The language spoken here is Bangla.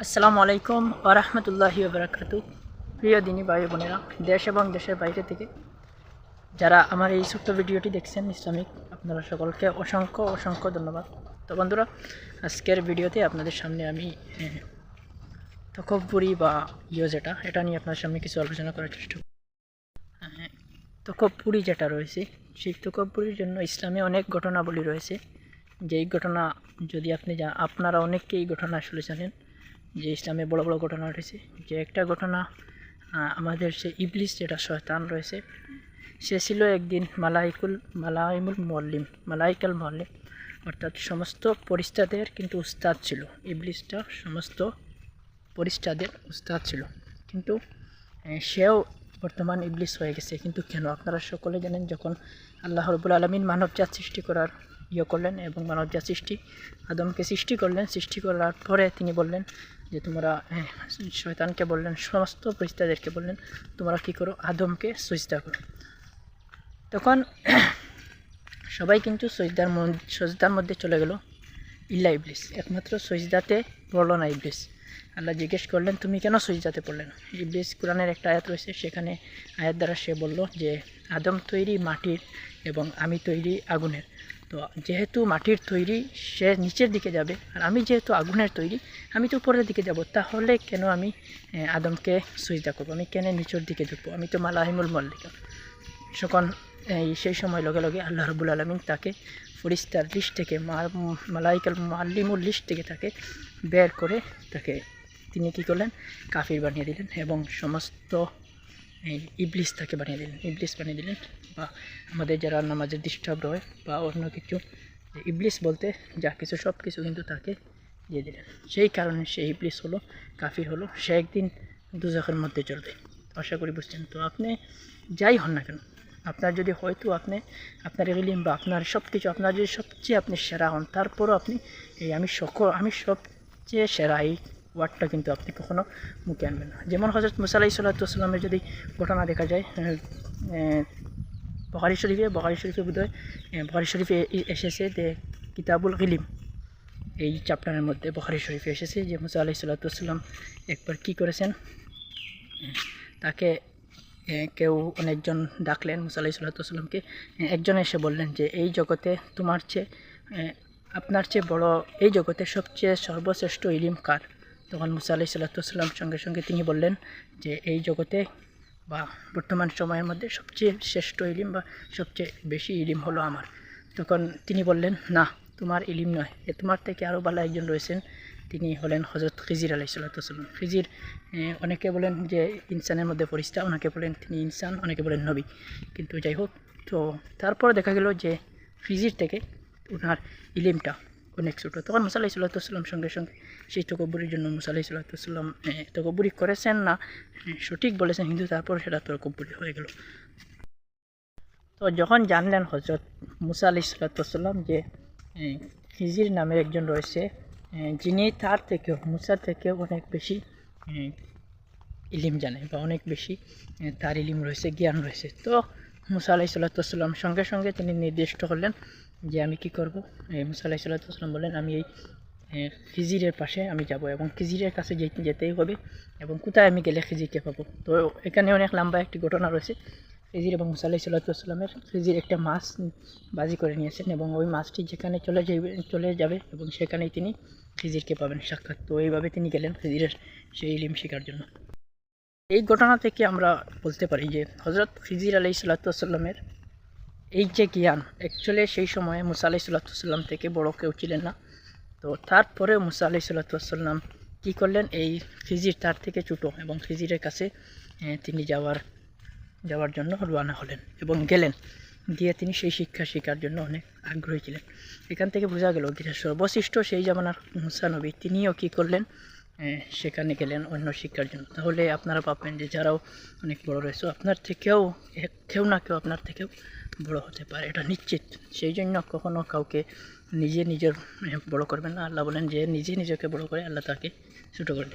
আসসালামু আলাইকুম ওরহমতুল্লাহি বারাকাতু। প্রিয় দিনী ভাই বোনেরা দেশ এবং দেশের বাইরে থেকে যারা আমার এই ছোট্ট ভিডিওটি দেখছেন ইসলামিক আপনারা সকলকে অসংখ্য অসংখ্য ধন্যবাদ। তো বন্ধুরা আজকের ভিডিওতে আপনাদের সামনে আমি আহ, তকব্বুরি বা ইয়ে যেটা এটা নিয়ে আপনার সামনে কিছু আলোচনা করার চেষ্টা করব। তকব্বুরি যেটা রয়েছে সেই তকব্বুরির জন্য ইসলামে অনেক ঘটনাবলী রয়েছে। যেই ঘটনা যদি আপনি আপনারা অনেককে এই ঘটনা আসলে জানেন। যে ইসলামে বড় বড় ঘটনা রয়েছে যে একটা ঘটনা আমাদের সে ইবলিস যেটা শয়তান রয়েছে, সে ছিল একদিন মালাইকুল, মালাইমুল মল্লিম মালাইকাল মল্লিম অর্থাৎ সমস্ত পরিস্তাদের কিন্তু উস্তাদ ছিল। ইবলিসটা সমস্ত পরিস্তাদের উস্তাদ ছিল। কিন্তু সেও বর্তমান ইবলিস হয়ে গেছে। কিন্তু কেন? আপনারা সকলে জানেন, যখন আল্লাহ রবুল আলমিন মানবজাত সৃষ্টি করার ইয়ে করলেন এবং মানবজাত সৃষ্টি আদমকে সৃষ্টি করলেন। সৃষ্টি করার পরে তিনি বললেন যে তোমরা আহ, শয়তানকে বললেন সমস্ত পরিস্তাদেরকে বললেন তোমরা কী করো? আদমকে সজদা করো। তখন সবাই কিন্তু সজদার সজদার মধ্যে চলে গেল ইল্লা ইবলিস। একমাত্র সজদাতে পড়ল না ইবলিস। আল্লাহ জিজ্ঞেস করলেন তুমি কেন সজদাতে পড়লে না? ইবলিস কোরআনের একটা আয়াত রয়েছে সেখানে আয়াত দ্বারা সে বলল যে আদম তৈরি মাটির এবং আমি তৈরি আগুনের। তো যেহেতু মাটির তৈরি সে নিচের দিকে যাবে আর আমি যেহেতু আগুনের তৈরি, আমি তো উপরের দিকে যাব। তাহলে কেন আমি আদমকে সজদা করব? আমি কেন নিচের দিকে ঢুকবো? আমি তো মালাহিমুল মল্লিকা। যখন এই সেই সময় লগে লগে আল্লাহ রবুল আলমিন তাকে ফরিস্তার লিস্ট থেকে মালাইকাল মাল্লিমুল লিস্ট থেকে তাকে বের করে তাকে, তিনি কী করলেন? কাফির বানিয়ে দিলেন এবং সমস্ত ইবলিস তাকে বানিয়ে দিলেন, ইবলিস বানিয়ে দিলেন বা আমাদের যারা নামাজের ডিস্টার্ব রয় বা অন্য কিছু ইবলিস বলতে যা কিছু, সব কিছু কিন্তু তাকে দিয়ে দিলেন। সেই কারণে সেই ইবলিস হলো, কাফির হলো, সে একদিন দুজকের মধ্যে চলবে। আশা করি বুঝছেন। তো আপনি যাই হন না কেন, আপনার যদি হয়তো আপনি, আপনার ইলিম বা আপনার সব কিছু, আপনার যদি সবচেয়ে আপনি সেরা হন, তারপরও আপনি এই আমি সকল, আমি সবচেয়ে সেরা এই ওয়ার্ডটা কিন্তু আপনি কখনো মুখে আনবেন না। যেমন হজরত মুসালাই সাল্লাতামের যদি ঘটনা দেখা যায় আহ, শরীফে বখারি শরীফে বোধ হয় বখারি শরীফে এসেছে যে কিতাবুল গিলিম এই চ্যাপ্টারের মধ্যে বখারি শরীফে এসেছে যে মুসা সাল্লাতাম একবার কী করেছেন? তাকে কেউ অনেকজন ডাকলেন মুসা সাল্লাতামকে একজন এসে বললেন যে এই জগতে তোমার চেয়ে আপনার চেয়ে বড় এই জগতে সবচেয়ে সর্বশ্রেষ্ঠ ইলিম কার? তখন মুসা আলাই সাল্লাতাম সঙ্গে সঙ্গে তিনি বললেন যে, এই জগতে বা বর্তমান সময়ের মধ্যে সবচেয়ে শ্রেষ্ঠ ইলিম বা সবচেয়ে বেশি ইলিম হলো আমার। তখন তিনি বললেন, না, তোমার ইলিম নয়। এ তোমার থেকে আরও ভালো একজন রয়েছেন। তিনি হলেন হজরত খিজির আলাই সাল্লাম খিজির অনেকে বলেন যে, ইনসানের মধ্যে ফরিস্তা, অনেকে বলেন তিনি ইনসান, অনেকে বলেন নবী। কিন্তু যাই হোক, তো তারপর দেখা গেল যে ফিজির থেকে ওনার ইলিমটা অনেক ছোটো তখন মুসা আলাহি সাল্লাম সঙ্গে সঙ্গে সেই তকব্বরির জন্য মুসা আলাহি সাল্লাম তকব্বরি করেছেন না সঠিক বলেছেন কিন্তু তারপর সেটা তকব্বরি হয়ে গেল তো যখন জানলেন হজরত মুসা আলি সাল্লাম যে খিজির নামের একজন রয়েছে যিনি তার থেকেও মুসা থেকেও অনেক বেশি ইলিম জানে বা অনেক বেশি তার ইলিম রয়েছে, জ্ঞান রয়েছে। তো মুসা আলাহি সাল্লাম সঙ্গে সঙ্গে তিনি নির্দিষ্ট করলেন যে আমি কি করব? এই মুসা আলাহি সাল্লাম বললেন, আমি এই খিজিরের পাশে আমি যাব এবং খিজিরের কাছে যেতে, যেতেই হবে এবং কোথায় আমি গেলে খিজিরকে পাবো? তো এখানে অনেক লম্বা একটি ঘটনা রয়েছে। খিজির এবং মুসা আলাহি সাল্লামের খিজির একটা মাছ বাজি করে নিয়েছেন এবং ওই মাছটি যেখানে চলে যাবে চলে যাবে এবং সেখানেই তিনি খিজিরকে পাবেন সাক্ষাৎ। তো এইভাবে তিনি গেলেন খিজিরের সেই ইলিম শেখার জন্য। এই ঘটনা থেকে আমরা বলতে পারি যে হজরত খিজির আলাই সাল্লাতামের এই যে জ্ঞান অ্যাকচুয়ালি সেই সময়ে মুসা আলাই সাল্লাতাম থেকে বড় কেউ ছিলেন না। তো তারপরেও মুসা আলাই সাল্লাতাম কী করলেন? এই খিজির তার থেকে ছোটো এবং খিজিরের কাছে তিনি যাওয়ার যাওয়ার জন্য রওনা হলেন এবং গেলেন। গিয়ে তিনি সেই শিক্ষা শেখার জন্য অনেক আগ্রহী ছিলেন। এখান থেকে বোঝা গেল যে সর্বশ্রেষ্ঠ সেই জামানার মুসা নবী, তিনিও কী করলেন? সেখানে গেলেন অন্য শিক্ষার জন্য। তাহলে আপনারা পাবেন যে যারাও অনেক বড় রয়েছে, আপনার থেকেও, কেউ না কেউ আপনার থেকেও বড় হতে পারে, এটা নিশ্চিত। সেই জন্য কখনও কাউকে নিজে নিজের বড় করবেন না। আল্লাহ বলেন যে নিজে নিজেকে বড় করে আল্লাহ তাকে ছোটো করে দেন।